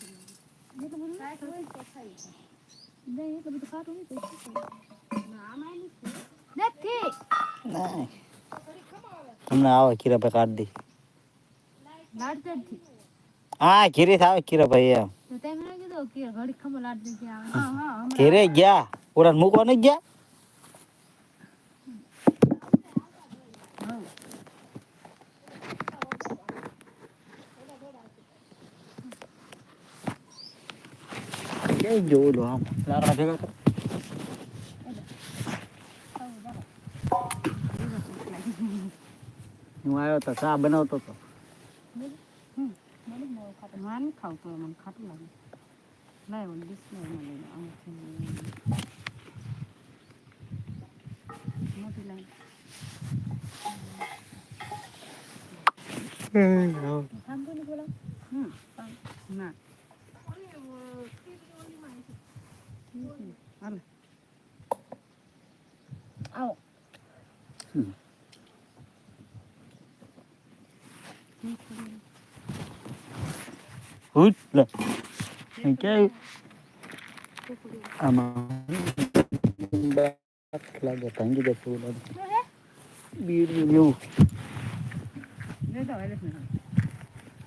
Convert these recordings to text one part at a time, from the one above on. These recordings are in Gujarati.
એટલું બધું કાંઈક હોય તો ખાઈ લે. નહીં એટલું બધું ખાતું નહીં તો શું કરું? ના, આમાંય નથી. નથી ના હમણાં આવે કીરા ભાઈ કાઢ દી હા ઘીરે આવે કીરા ભાઈ એમ ઘેરે ગયા ઉડાન મૂકવા નહીં ગયા ક્યાંય જોવું લો આમ લાકડા ભેગા કરો હું આવ્યો તો ચા બનાવતો તો માર નથી ખાવું તો મને ખાટું લાગે લાય ઓલી ડીશ લાય એમાં લઈને આમાંથી મોટી લાય થાંભો ને બોલા હમ ના હાલે આવો હુટ લે અહીં ક્યાંય આમાં બાત લાગે ભાંગી દે ફૂલ આમ. બીડ બીડ જેવું લઈ જાઓ એટલે જ ને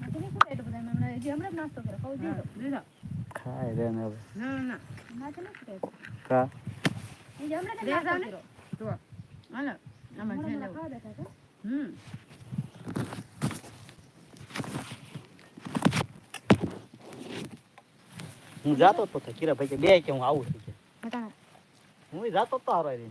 તો નહીં ખોટા એટલું બધા હમણાં હજી હમણાં જ નાસ્તો ખાય રે ને હવે. ના ના નથી કા? તો હાલો આમાં હતા. હમ. હું જાતો તો કીરા ભાઈ કે બે કે હું આવું છું કે. હું જાતો તો હારો રે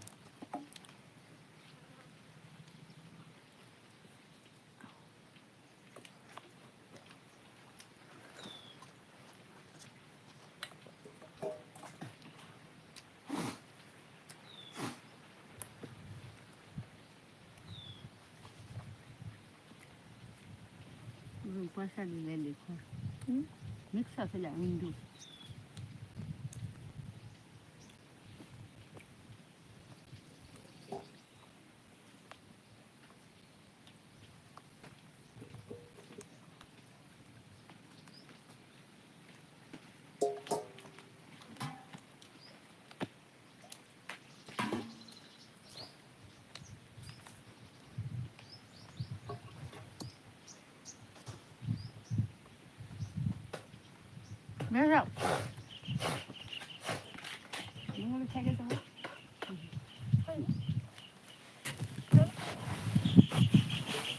પ્રસાદી લઈ Merhaba. Bunu çek et ama.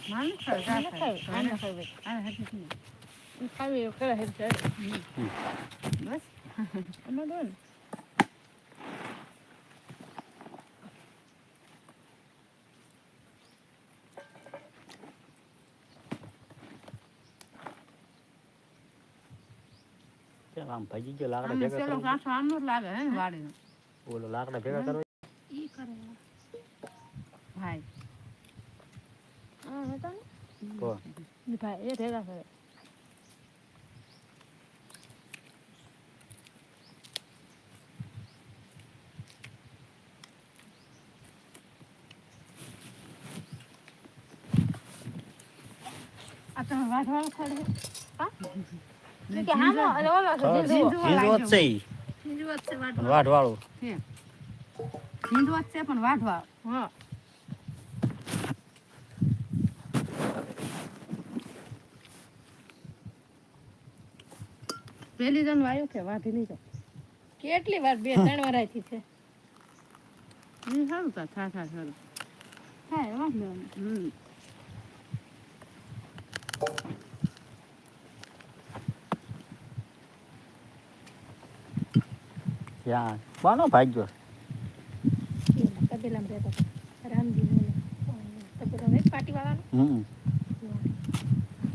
Mami kör, ben kör. Anne kör. Anne hadi. Tabii yukarı hep kör. Bas. Ama doğru. આમ ભાજી ગયો લાકડા ભેગા સેલો કરો કાંઠો આમનો જ લાગે હે વાડીનો? બોલો લાકડા ભેગા કરો ઈ કરે. ભાઈ. હા હતા ને. તો ભાઈ એ ભેગા કરે. આ તમે વાઢવાનું ખાડે ઓલો હા, છે છે પણ વાઢ વાળું છે ઝીંડવો જ છે પણ વાઢવા. હા. પેલી જણ વાયુ કે વાઢી લીધો? કેટલી વાર બે ત્રણ વાર આથી છે? સારું તા થા થા સારું હા એ વાંધો હમ. બાનો ભાગ્યો. પાટી હમ.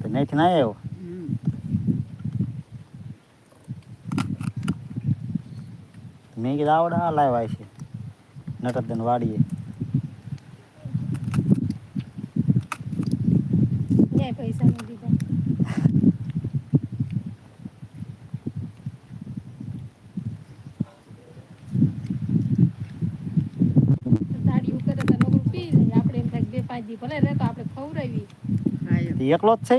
તો નહીં ના આવ્યો? મેં કીધું આવડે, આ લાવ્યા છે. નટરદન વાડીએ ન્યાય પૈસા નહીં દીધા દાડિયું કરે તો લોકો પી લે આપણે એમ થાય પાંચ ભલે રહે તો આપણે ખવડાવી. એકલો જ છે?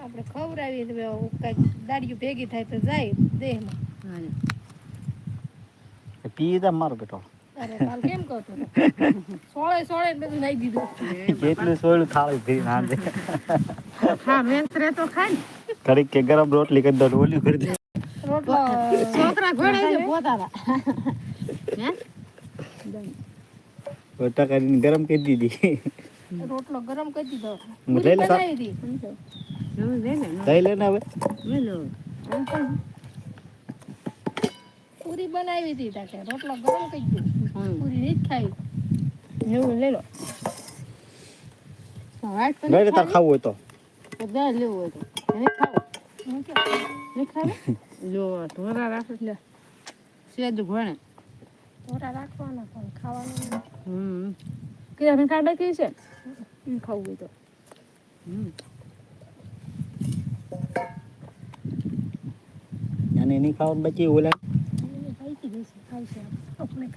આપણે ખવડાવી કંઈક દાડિયું ભેગી થાય તો જાય દેહમાં. હા પી મારો બેટો અરે કાલ કેમ સોળે સોળે બધું નાઈ દીધું. જેટલું સોળું થાળી ભરી નાંદે હા મેંતરે તો ખાય ને. કે ગરમ રોટલી કરી દો ઓલી કરી દે રોટલો છોકરા ઘોડે છે. પોતાના. હે? કરીને ગરમ કરી દીધી. રોટલો ગરમ કરી દીધો. હું લઈ લે લઈ લે ને હવે. પૂરી બનાવી હતી તાકે. રોટલો ગરમ કરી દીધો. પૂરી નહીં ખાઈ. એવું લઈ લો. લઈ લે તાર ખાવું હોય તો. બધા લેવું હોય તો. એને ખાવું. નહીં ખાવ? લો ઢોરા રાખો લે સેજ ઘોણે. થોડા રાખવાના પણ ખાવાનું. હમ કે અમે કાઢા કે છે ખાવું હોય તો અને એની ખાવાનું બાકી ઓલા આપણે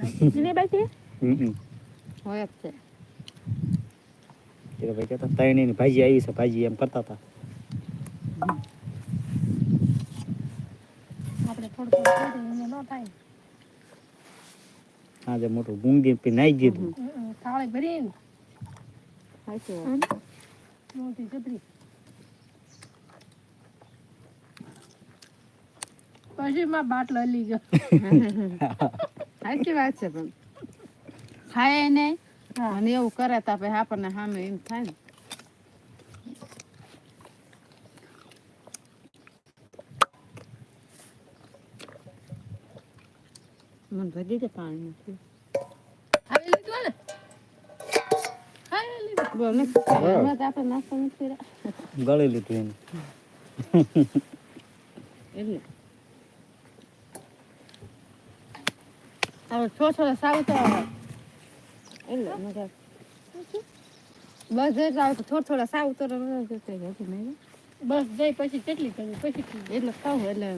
ભાજી આવી છે ભાજી એમ કરતા હતા આપણે થોડું થાય આજે મોટું ગુંગી પી નાઈ દીધું. થાળી ભરીને. મોટી છત્રી. પછી માં બાટલો હલી ગયો. સાચી વાત છે પણ. ખાય નહીં હા. અને એવું કરે તો પછી આપણને સામે એમ થાય ને. મને ભજી દે પાણી નથી આવી લીધું ને. ગળી લીધું એને. એટલે. છો છો સાવ તો એટલે મજા બસ જઈ આવે તો થોડા થોડા સાવ તો બસ જઈ પછી કેટલી કરી પછી એટલે ખાવું એટલે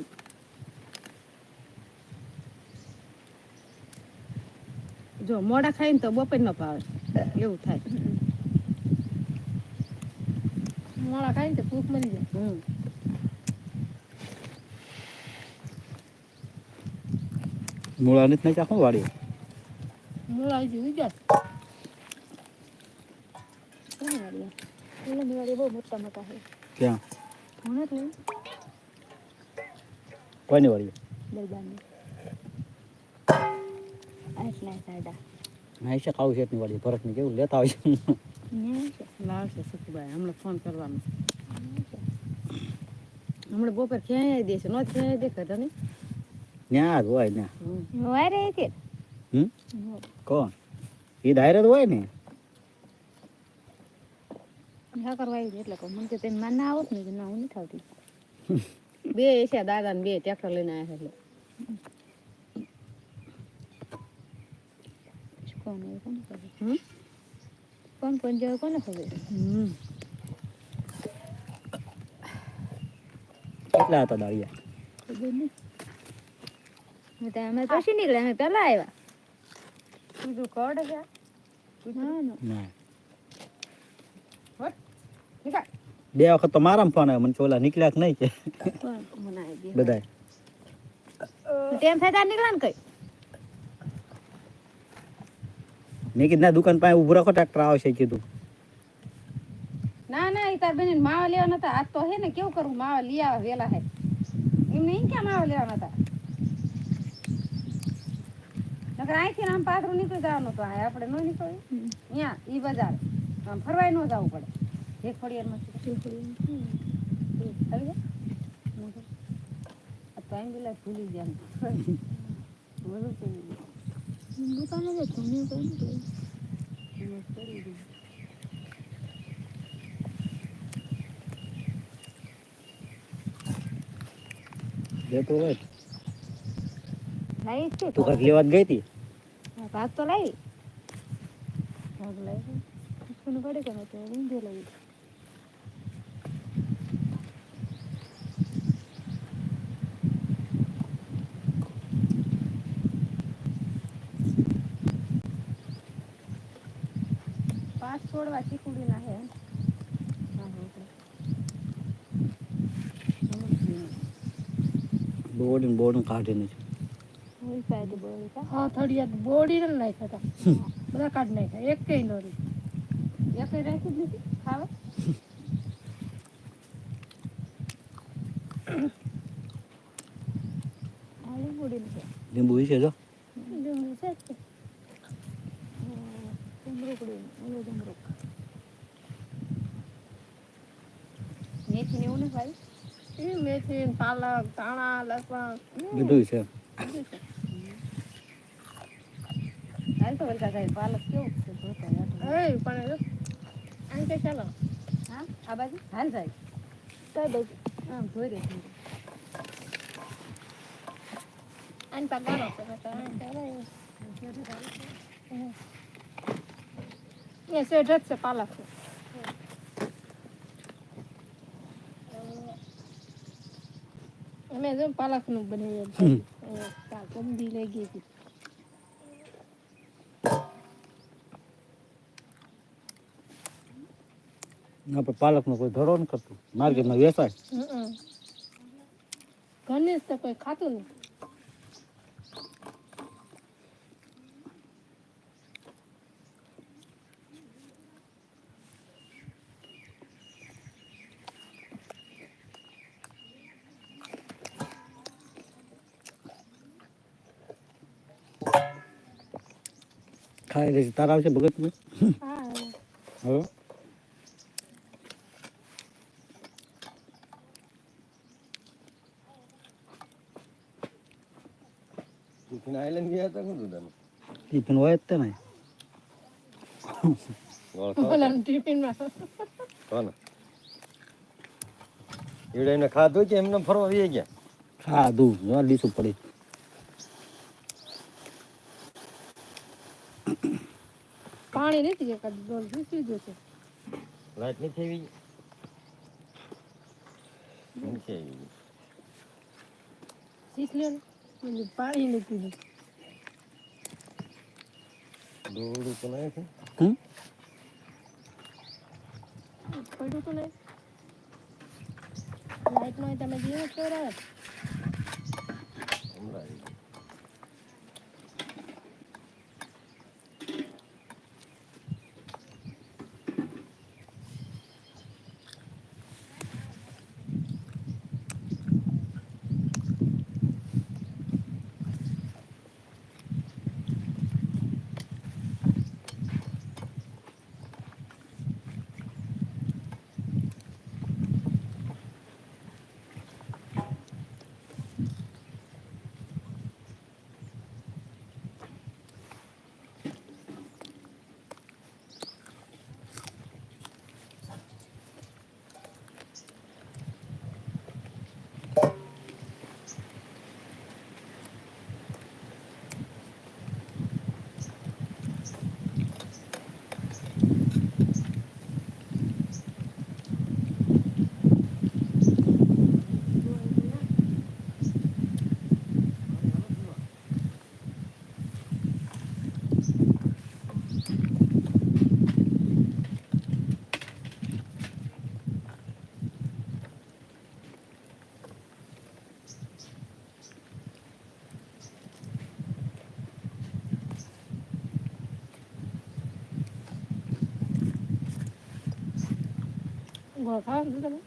જો મોડા ખાઈને તો બપોર નો ભાવે એવું થાય. મોડા ખાઈને તો ભૂખ મરી જાય. હમ. મૂળા નથી નાખ્યા શું વાળી મૂળા આવી જાય કોની ક્યાં વાળી નાઈશા ખાવું છે એટલી વાળી ભરતની કેવું લેતા હોય છે લાવશે સુખભાઈ હમણાં ફોન કરવાનો હમણાં બપોર ક્યાંય દેશે નો ક્યાંય દેખાતા ને ન્યા જ હોય ને હમ. હમ કોણ એ ડાયરેક્ટ હોય ને બે છે દાદા ને બે ટ્રેક્ટર લઈને આવ્યા એટલે હમ? કોણ કોણ જવે કોને ખબર. કેટલા હતા દાળિયા ખબર નહીં તો અમે પછી નીકળ્યા અમે પહેલા આવ્યા. બીજું કડ છે. બે વખત તો મારા ફોન આવ્યો મને ચોલા નીકળ્યા કે નહીં કે? કોણ? બધાય. ટેમ થાય તાર નીકળ્યા ને કઈ? મેં કીધું ના દુકાન પાસે ઉભું રાખો ટ્રેક્ટર આવશે કીધું. ના ના એ તાર બેન માવા લેવા નતા. આજ તો હે ને કેવું કરવું માવા લઈ આવે વેલા હે. એમ નહીં કે માવા લેવા નતા. નકર અહીંથી ને આમ પાથરું નીકળી જવાનું તો આ આપણે ન નીકળ્યું અહીંયા ઈ બજાર. આમ ફરવાય ન જવું પડે. ગયા? આ તો એમ્બ્યુલન્સ ભૂલી ગયા. બોલું દુકાને જ હતું મેં કોઈ નથી એમ જ કરી દીધું. દેતો હોય લાવી છે તું કાક લેવા ગઈ હતી? કાક તો લાવી. કાક લાવી. કોને પડે કે તો ઊંધે લાવી. પાંચ છોડવા ચીકુડી બોડી બોડી કાઢી હા, હા. થડિયા બોડી ને નાખ્યા હતા બધા કાઢ નાખ્યા એક કઈ નો રહી એક રાખી જ નથી ખાવા લીંબુ છે જો લીંબુ છે જ તે. મેથી ને એવું નથી ભાઈ એ મેથી પાલક ધાણા લસણ બધું છે. હાલ તો વરસાદ થાય પાલક કેવું છે યાર. એ પણ આમ કે ચાલો. હા આ બાજુ? હાલ જાય કઈ બાજુ. આમ રહી છું આમ છે. એ શેઠ જ છે પાલક છે. અમે જો પાલકનું બનાવીએ. ગંદી લઈ ગઈ હતી આપણે પાલકનો કોઈ ધરો ન કરતું માર્કેટમાં વેચાય. ઘરની તો કોઈ ખાતું નહીં ખાઈ રહી છે તારા આવશે ભગત હા. હવે? ટિફિન આઈલેન્ડ ગયા હતા શું તમે ટિફિન હોય જ તે ને. ઓલા ટિફિનમાં. કોને? એવડે એમને ખાધું કે એમને ફરવા ગયા? ખાધું જો લીસું પડી. પાણી નથી એકાદ ડોલ સીધું છે. લાઈટ નથી આવી? નથી આવી. શીખ લ્યો ને. પાણી નથી દોડું તો નહીં છે? હમ? પડ્યું તો નહીં. લાઈટ નો તમે જીવો હમણાં આવી ગયું. ગોળ ખાવ ને તમે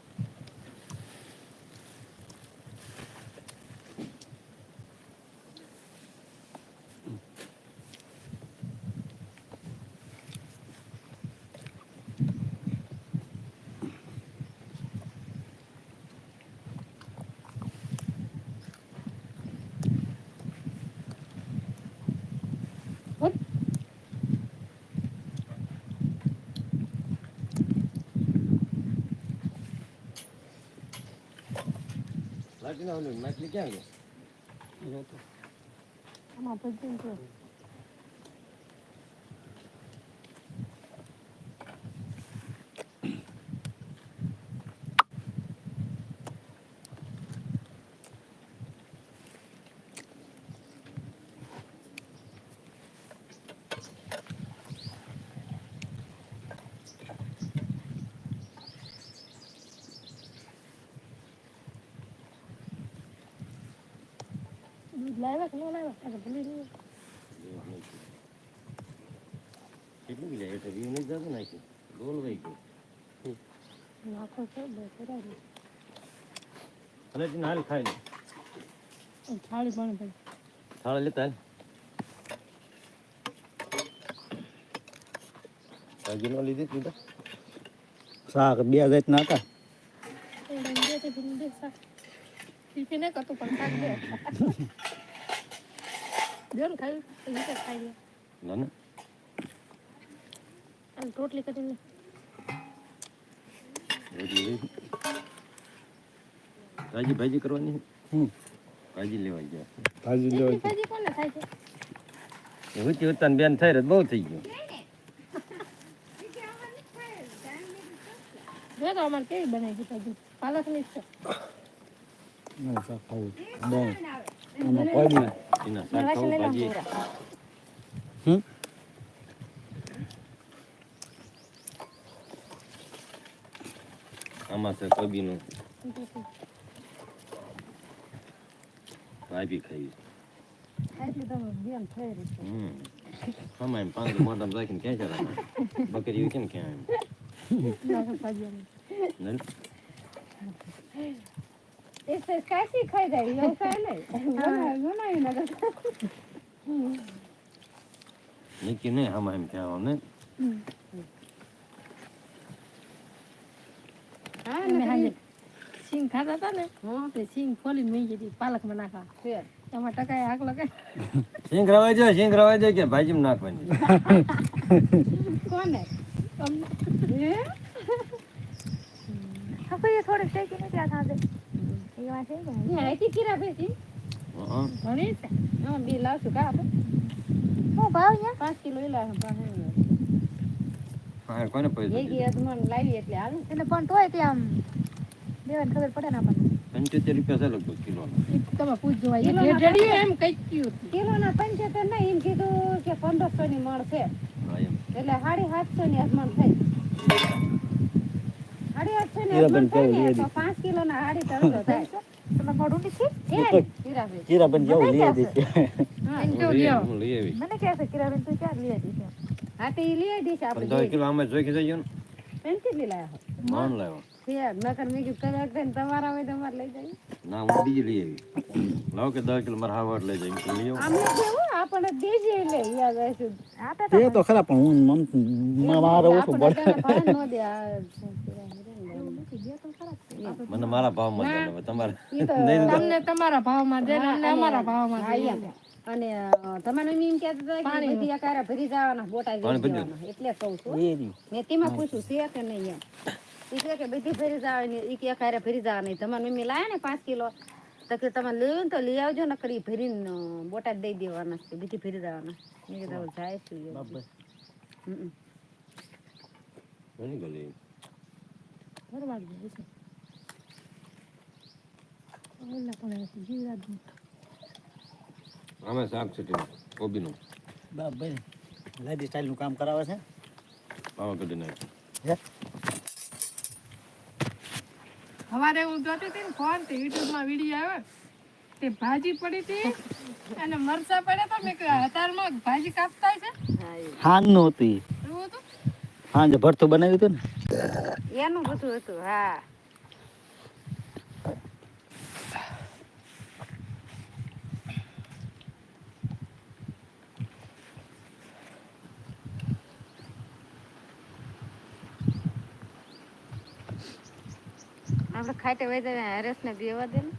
લાઈટ ના ઓલી માટલી ક્યાં ગયો આમાં ભજીયું લાવ્યા કે લાવ્યા ભૂલી ગયું. કેટલું જાય એટલે વ્યૂ નહીં જતું નાખ્યું ગોલ વહી ગયું નાખો છો અને હાલ ખાઈ લે થાળી પણ ભાઈ થાળા લેતા હાલ લીધી લીધા શાક બે જાતના હતા ને ખાઈ તો ખાઈ લે. ના ના. અને રોટલી કરીને એટલી લઈ. ભાજી કરવાની? હમ. કાજી લેવાઈ ગયા ભાજી લેવા ભાજી કોને થાય છે? એ હુતી હુતા બેન થઈ બહુ થઈ ગયું. જો તો અમારે કેવી બનાવી ભાજી? છે. શાક ખાવું બહુ એમાં કોઈ નહીં એના શાક ખાવું ભાજી હમ આમાં છે કોબીનું ભાજી ખાઈ હમ પાંચ મોઢામાં રાખીને ક્યાં ચાલે બકરી કેમ ક્યાં એમ ભાજી es casi તો કાશી ખાઈ જાય એવું no બનાવી નાખે નક્કી નહીં આમાં એમ ક્યાં ને હા ને હાજે સિંગ ખાતા હતા ને? હા. તે સિંગ ફોલી મેં કીધી પાલકમાં નાખા ફેર. એમાં ટકાય આગ લગે સિંગ રવાઈ જાય સિંગ રવાઈ જાય કે ભાજીમાં નાખવાની? કોને? હે? આપણે થોડે શેકી નથી આ થાશે પંચોતેર રૂપિયા છે લગભગ કિલોનો તમે પૂછજો એમ કઈ ગયું કિલો ના પંચોતેર નહીં એમ. કીધું કે પંદરસો ની મણ છે એટલે સાડી સાતસો ની અજમાન થઈ સાડી આઠસો ની હીરાબેન અજમાન થાય કેવું લઈ છે આવી, હું લઈ આવી મને કહે છે કિરાબેન તું ક્યાં લઈ હતી છે? હા તો ઈ લઈ દઈશ આપણે પંદર કિલો આમાં જોઈ કે જઈએ ને પેન્સિલ લઈ લાવ્યા માન લાવ્યો ફેર નકર મેં કીધું કદાચ તમારા હોય તમારે લઈ જાય ના હું બીજી લઈ આવી લાવો કે દસ કિલો મારા હાવડ લઈ જાય લઈ આવો. આમને કેવું દેજે તે તો ખરા પણ હું મન મારે ઓછું ન દે આ મને મારા ભાવમાં હવે તમારે તમને તમારા ભાવમાં દે અમને અમારા ભાવમાં દે અને તમારે એમ કહેતા હતા કે બધી અકારા ભરી જવાના બોટા પાણી ભરી એટલે કહું છું. એ. મેં તેમાં પૂછ્યું છે કે નહીં એમ? ઈ કે બધી ભરી જવાની ઈ કે અકારે ભરી જવાની. તમારે મમ્મી લાયા ને પાંચ કિલો. તો કે તમે લેવું તો લઈ આવજો ને કરી ભરીને અ, બોટાદ દઈ દેવાના છે બીજી ભરી મેં કીધું જાય છે ગલી બરબાદ આમાં શાક છે તે કોબીનું બાપ ભાઈ લાદી સ્ટાઇલનું કામ કરાવે છે પાવા કદી નાખ્યું? સવારે હું જોતી હતી ને ફોન તે યુટ્યુબમાં વીડિયો આવ્યો તે ભાજી પડી હતી અને મરચા પડ્યા તો મેં હતારમાં ભાજી કાપતા છે હા, નહોતી. હાંજે ભરતું બનાવ્યું હતું ને? એનું બધું હતું હા આપણે ખાટે વહી જાય ને બેવા દે ને.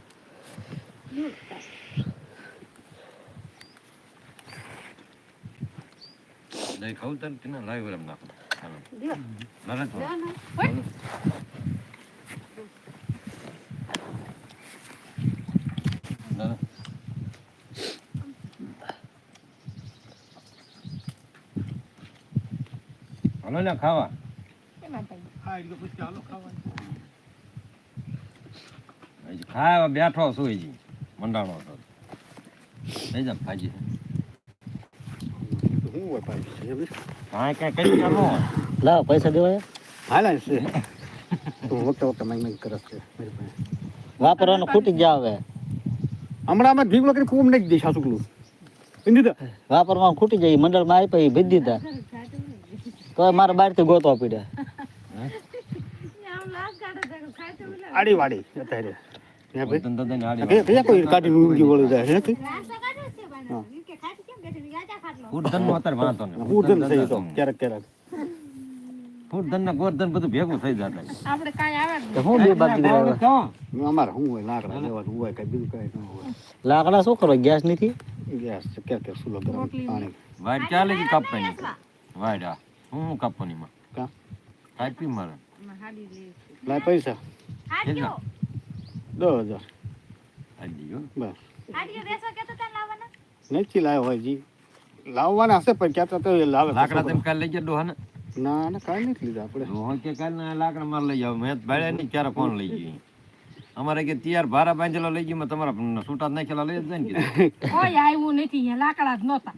દહીં ખાવું તને કે ના લાવી એમ નાખો. ચાલો દ્યો. ના ખાવા. દ્યો ને. પછી ચાલો ને ભાઈ ખાવા બેઠો છું હજી. મંડાણો છો લઈ જા ભાજી. હા કઈ લાવ પૈસા દેવાય? હાલે છે. તું વખતે વખતે માંગ માંગ કરસ છે વાપરવાનું ખૂટી ગયા હવે. હમણાં ભીગલો કરી ખૂબ નાખી દઈશ આ સુકલું સમજી દે વાપરવામાં ખૂટી જાય મંડળમાં આપ્યા પછી ભેજ દીધા તો મારે બારથી ગોતવા પડ્યા. આડી વાડી અત્યારે. ગોરધન બધું ભેગું થઈ જતા આપણે કાંઈ આવે જ તો હું બે આવ્યા. અમારે શું હોય લાકડા લેવાનું હોય કઈ બીજું કઈ ન હોય. લાકડા શું કરો ગેસ નથી? ગેસ ક્યારે ક્યારે સુલો ગરમ પાણી. ચાલે કે કાપવાની? વાઈટ આ. હું હું કાપવાની માં કા? કાપી મારે. લાય પૈસા. દસ હજાર. બસ. નથી લાવ્યો હોય જી. લાવવાના હશે પણ ક્યાં તો લાવે તો લાકડા. તમે કાલે લઈ ગયા ડોહા ને ના ના કાંઈ નથી લીધા આપણે. ડોહા કે કાલે ના લાકડા માર લઈ જાવ મેં ભાડે નહીં ક્યારે કોણ લઈ ગઈ અમારે કે તૈયાર ભારા બાંધેલો લઈ ગઈ તમારા છૂટા નાખેલા લઈ જ જાય ને. કોઈ આવ્યું નથી લાકડા જ નહોતા.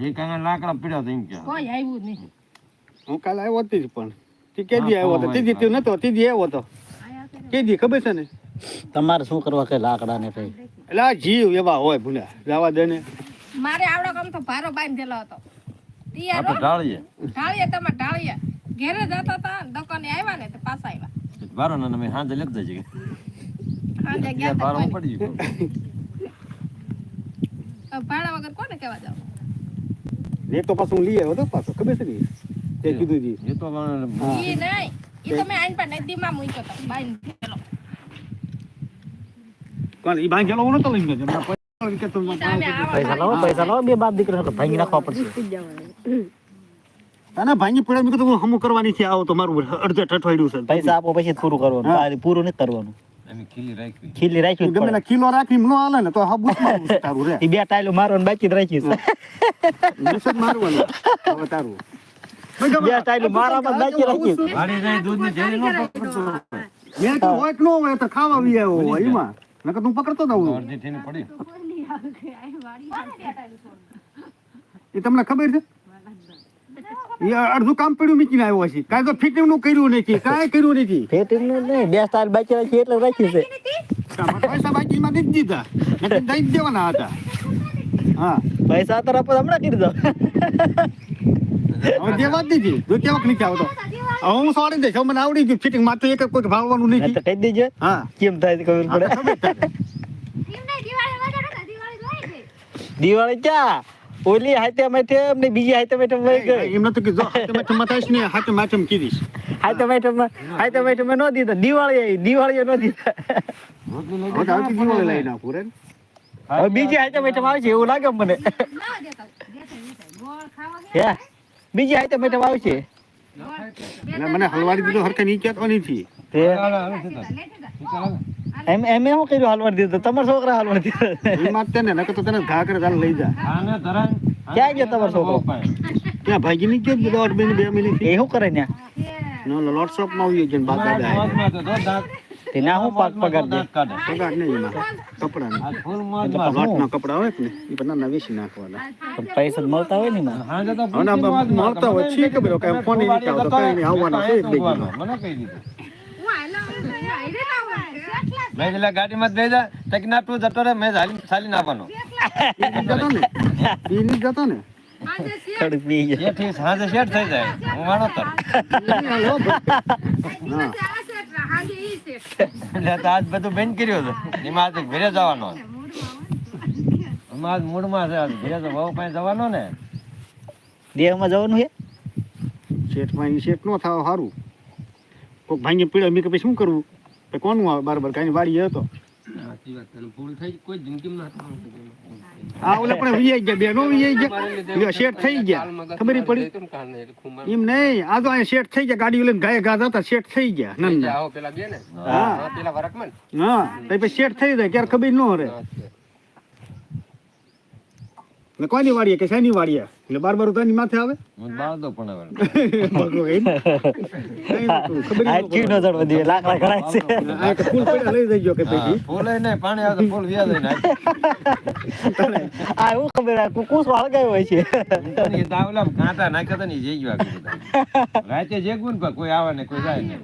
એ કાંઈ લાકડા પીડ્યા એમ કે. કોઈ આવ્યું નહીં હું કાલે આવ્યો હતી જ પણ. તે કેદી આવ્યો હતો. ત્રીજી તું નતો ત્રીજી આવ્યો હતો. કેદી ખબર છે ને? તમારે શું કરવા કઈ લાકડા ને કઈ? એટલે આ જીવ એવા હોય ભૂલ્યા જવા દે ને. મારે આવડો કામ તો ભારો બાંધેલો હતો. તૈયાર આપણે ઢાળીએ. ઢાળીએ તમે ઢાળીએ. ઘેરે જતા હતા દુકાને આવ્યા ને તો પાછા આવ્યા. ભારો ના અમે હાંજે લેતા દેજે હાંજે ગયા ભારો પડી ગયો ભાડા વગર કોને કહેવા જાવ? એ તો પાછું લઈ આવ્યો તો પાછો ખબર છે ને તે કીધું જી. એ તો એ નહીં. એ તો મેં આઈન પર નદીમાં મૂક્યો તો બાંધેલો. કોણ ઈ બાંધેલો હું નતો લઈ ગયો પૈસા કે તું ઈ તો અમે આવા પૈસા લાવો પૈસા લાવો બે બાપ દીકરા ભાંગી નાખવા પડશે આના ભાંગી પડે મેં કીધું હમું કરવાની છે આવો તો મારું અડધે ઠઠવાડ્યું છે પૈસા આપો પછી પૂરું કરવાનું પૂરું નથી કરવાનું અમે ખીલી રાખી ગમે કિલો રાખી ન હાલે ને તો હા બુશ મારવું છે તારું રે બે ટાઈલો મારવાનું બાકી જ રાખી છે. મારવાનું હવે તારું બે ટાઈલો મારામાં બાકી રાખી. દૂધની ન તો હોય કે ન હોય તો ખાવા એમાં નકર તું પકડતો આવું અડધી થઈને પડી. એ તમને ખબર છે? એ અડધું કામ પડ્યું મીકીને આવ્યો છે કાંઈ તો ફિટિંગનું કર્યું નથી કાંઈ કર્યું નથી. ફેટીનું નહીં, બે સ્ટાર બાકી રાખી એટલે રાખી છે. પૈસા પૈસા બાકીમાં નથી દીધા. એટલે દઈ દેવાના હતા. હા. પૈસા તો હમણાં કરી દો. હવે દેવા જ દીધી. જો કેવાક નીચે આવતો. હું સોડી દઈશ મને આવડી ગયું ફિટિંગમાં તો એક કોઈ ભાવવાનું તો કહી દેજે. હા. કેમ થાય છે ખબર પડે. દિવાળી ક્યાં? ઓલી હાથે માથે ને બીજી હાથે માથે વહી ગઈ. એમ નતું કીધું હાથે માથે મતાઈશ ને હાથે માથે કીધીશ. હાથે માથે હાથે માથે મેં ન દીધા. દિવાળી આવી દિવાળી ન દીધા. હવે તો આવતી દિવાળી લઈ નાખું રે બીજી હાથે માથે છે એવું લાગે મને. બીજી હાથે માથે આવશે. એટલે મને હલવાડી દીધો હરખે નહીં કહેતો નથી એમ એમ શું કર્યું હાલવા દીધો? તમારા છોકરા હાલવા દીધું? એ માત તેને નકર તો તને ઘા કરે ચાલ લઈ જા. આને ધરાય ક્યાં ગયો તમારો છોકરો? ત્યાં ભાગી નહીં ગયો દોઢ મહિને બે મહિને એ શું કરે ને નો લોટ શોપમાં આવી ગયો બાદ દાદા મોજમાં તો જો દાંત તે ના હું પાક પગાર દે. પગાર નહીં એમાં. કપડા આ ફૂલ મોજમાં લોટ ના કપડા હોય ને એ પણ ના વેચી નાખવાના. પૈસા મળતા હોય ને. મળતા હોય છે કે કાંઈ ફોન ય આવતો, કાંઈ નહીં, આવવાના છે એક બે ઊંઘવાનો. મને કહી દીધું. ગાડીમાં જ બેસી જા તક ના તું જતો રહે મેં ચાલી ચાલીને જતો ને? એ જતો ને? થોડુંક પી જાય સાંજે શેઠ થઈ જાય. હું વાણો તર. હા એટલે તો આજ બધું બંધ કર્યું હતું. એમાં આજે ઘરે જવાનો. આજ મૂડમાં છે આજ ઘરે તો વહુ પાસે જવાનો ને. દેહમાં જવાનું છે? શેઠમાં પાણી શેઠ નો થાવ સારું કોક ભાંગી પીડે મેં કે પછી શું કરવું કોનું આવે? કાંઈ હતો આ ઓલે પણ વીઆઈ ગયા બે નો વીઆઈ ગયા. બીજા શેઠ થઈ ગયા. ખબર પડી? એમ નહીં આ તો અહીંયા શેઠ થઈ ગયા ગાડી લઈને ગાય ગાધા હતા શેઠ થઈ ગયા નંદા. હા. હા તો પછી શેઠ થઈ જાય ક્યારે ખબર ન રહે. ને કોની વાડીએ કે શેની વાડીએ? એટલે બાર બાર ઉતારની માથે આવે? બાર દો પણ હવે. ખબર આ ન છે. આ કે ફૂલ પડ્યા લઈ જજો કે પછી ફૂલ પાણી આવે તો ફૂલ વ્યાજ ય નહીં. આ. એવું ખબર આ કુકુસ હળગાવ્યો હોય છે. એ દાવલા કાંટા નાખ્યા હતા ને જઈ ગયું રાતે જેગવું ને પણ કોઈ આવે ને કોઈ જાય નહીં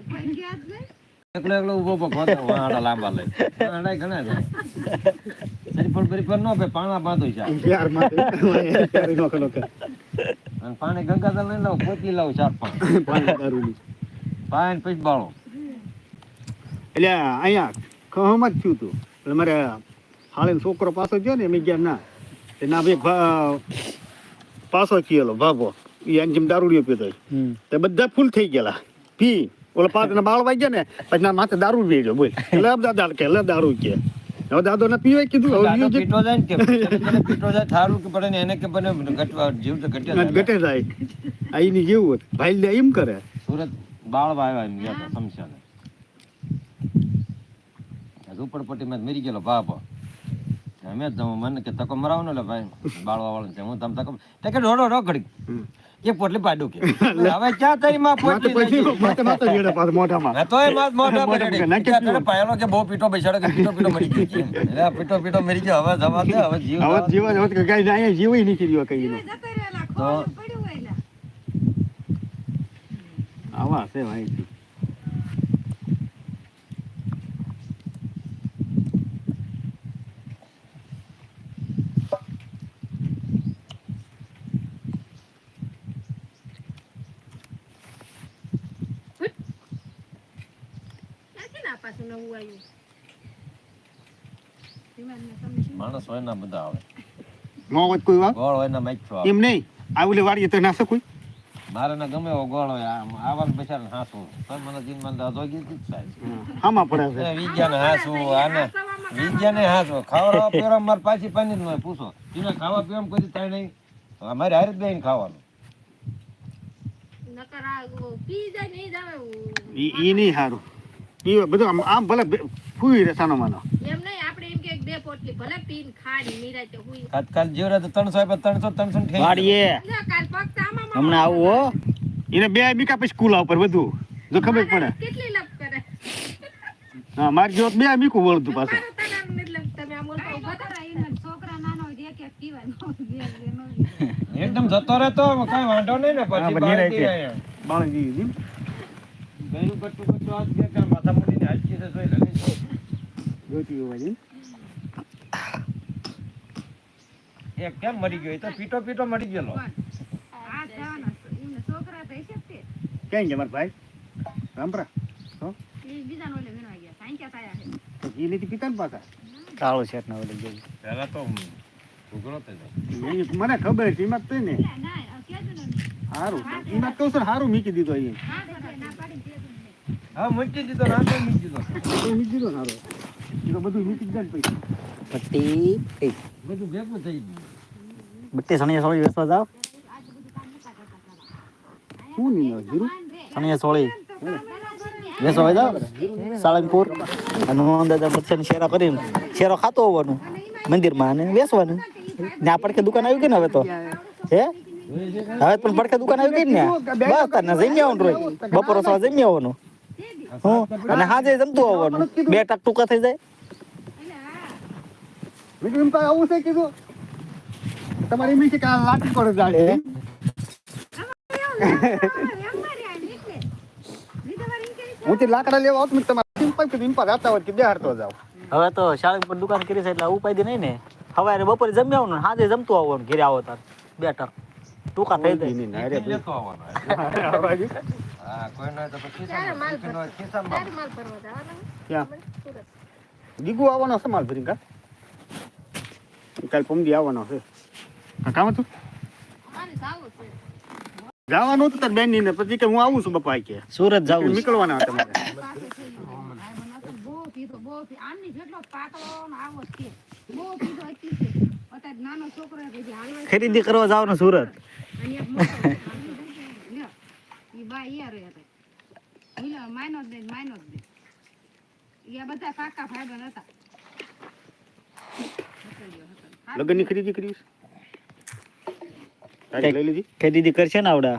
એકલો એકલો ઊભો ઊભો વાંડા લાંબા લઈ. વાડા ઘણા જાય. બરી બરીફળ નો પે પાણા બાંધો છે પ્યાર પ્યાર નો કલો કે અને પાણી ગંગાજળ લઈ લાવ પોતી લાવ ચાર પાંચ. પાણી દારૂની. પાણી પછી બાળો. એટલે અહીંયા ખહમ જ થયું તું એટલે મારે હાલે છોકરો પાછો ગયો ને એમ ગયા ના. એના ના ભાઈ ભા- પાછો થયેલો ભાભો. એ અંજમ દારૂડિયો પીતો હમ. તે બધા ફૂલ થઈ ગયેલા. પી. ઓલા પાંચ ને બાળ વાગ્યા ને પછી માથે દારૂ પી ગયો બોલ લે દાદા કે લે દારૂ કે. હવે દાદો ને પીવે કીધું હવે. પીટો જાય ને કે પીટો જાય થારું કે પડે ને એને કે બને ઘટવા જીવ તો ઘટે જાય. ઘટે જાય. આ એની જેવું ભાઈ લે એમ કરે. સુરત બાળવા આવ્યા એમ ગયા સમસ્યા ઝુંપડપટ્ટી માં મરી ગયેલો બાપ. અમે જ તમે મને કે તકો મરાવો ને ભાઈ. બાળવા વાળો હું તમ તકો તે કે ઢો ઘડી એક પોટલી પાડું કે? હવે ક્યાં તારી માં પોટલી પછી માથે માથે જેડે પાછો મોઢામાં. તો એ માથ મોઢા પર રેડી. પાયેલો કે બહુ પીટો બેસાડો કે પીટો પીટો મરી ગયો. એટલે પીટો પીટો મરી ગયો. હવે જવા દે હવે જીવ હવે જીવ હવે જીવન હવે કઈ જીવ ઈ નીકળી ગયો કઈ નો તો. આવા છે ભાઈ ક્યાંથી ના પાછું નવું આવ્યું માણસ હોય ને બધા આવે. નો હોય કોઈ વાત? ગોળ હોય ના માઈક છો એમ નહીં? આવલે વાડીએ તો ના શકું મારે ને ગમે એવો ગોળ હોય આમ આવાનું બચારા હાસું પણ મને જીન મને દાદો કીધું જ થાય. આમાં પડે છે. વિજ્ઞાન હાસું આને વિજ્ઞાને હાસું ખાવા પીવા મારે પાછી પાણી જ પૂછો. એને ખાવા પીવા કોઈ થાય નહીં. અમારે હારે જ બેન ખાવાનું. નકર આ પી જાય નહીં જાવે ઈ ઈ નહીં સારું ઈ બધું આમ આમ ભલે બે- ફૂઈ રહે સાનો માનો એમ નહીં આપણે એમ કે બે પોટલી ભલે પીને ખાડી હુઈ તો વાડીએ કાલ આમાં હમણાં આવું એને બે મીકા પછી કુલા ઉપર બધું જો ખબર પડે કેટલી લપ કરે હા મારી જો બે મીકું વળતું પાછું એકદમ જતો રહેતો કઈ વાંધો નહીં ને પછી. બાળજી જીમ. ગયું કટુ કટુ આજ કે કાં હોય એક કેમ મરી ગયો? એ તો પીટો પીટો મરી ગયેલો. આ છોકરા ક્યાં ગયા મારા ભાઈ? રામપરા એ બીજા ઓલે વીણવા ગયા સાંખ્યા તાયા છે તો ઈ નથી પીતા ને પાછા? કાળો શેઠ ના ઓલી જોઈ પહેલા તો ઉઘડો થઈ જાય. ઈ મને ખબર છે એમાં તો ને. ના કેજો ને. સારું એમાં તો સર સારું મીકી દીધો અહીં હા તો ના પાડી દે હા મૂકી દીધો રાંધો મૂકી દીધો તો મૂકી દીધો સારો ઈ તો બધું મૂકી જ જાય ને પૈસા પટ્ટી પટ્ટી બધું ભેગું થઈ ગયું બટ્ટી સણિયા સોળી વેસવા જાવ શું નહીં જીરું સણિયા સોળી વેસવા જાવ સાળંગપુર અને હું દાદા મચ્છર શેરા કરીને શેરો ખાતો હોવાનું મંદિરમાં અને વેસવાનું ને આ પડખે દુકાન આવી ગઈ ને હવે તો. હે? હવે પણ પડખે દુકાન આવી ગઈ ને બસ તાર જમી આવવાનું રોજ. બપોર સવા જમી આવવાનું. હું અને હાજે જમતું આવવાનું. બે ટક ટૂંકા થઈ જાય. વિક્રમ તો આવું છે કીધું. તમારી મી છે કે લાટી લાઠી જાડે હું તે લાકડા લેવા આવું તમારે પણ કીધું એમ પર હતા હોય કે બે હારતો જાવ હવે તો શાળા પર દુકાન કરી છે એટલે ઉપાય નહીં ને. સવારે બપોરે જમી આવવાનું હાજે જમતું આવવાનું ઘેરે આવો તાર. બે ટક ટૂંકા થઈ જાય. ટિફિન લેતો આવવાનો છે માલ ભરીને કા? કાલ પમદી આવવાનો છે કામ હતું? અમારે જાવું છે. જવાનું હતું તાર બેન ને પછી કે હું આવું છું બપા કે. સુરત જવું છે. નીકળવાના હતા મારે બહુ પીધો બહુ પી આમની જેટલો પાતળો ને આવો જ છે. બહુ પીધો હતી છે અત્યારે નાનો છોકરો છે જે હાલવા ખરીદી કરવા જવાનું સુરત. બા અહીંયા રહે હતા મીનો માયનો જ નહીં માયનો બધા પાકા ભાઈ હતા. લગ્નની ખરીદી કરી તારી લઈ લીધી? ખરીદી કરશે ને આવડા?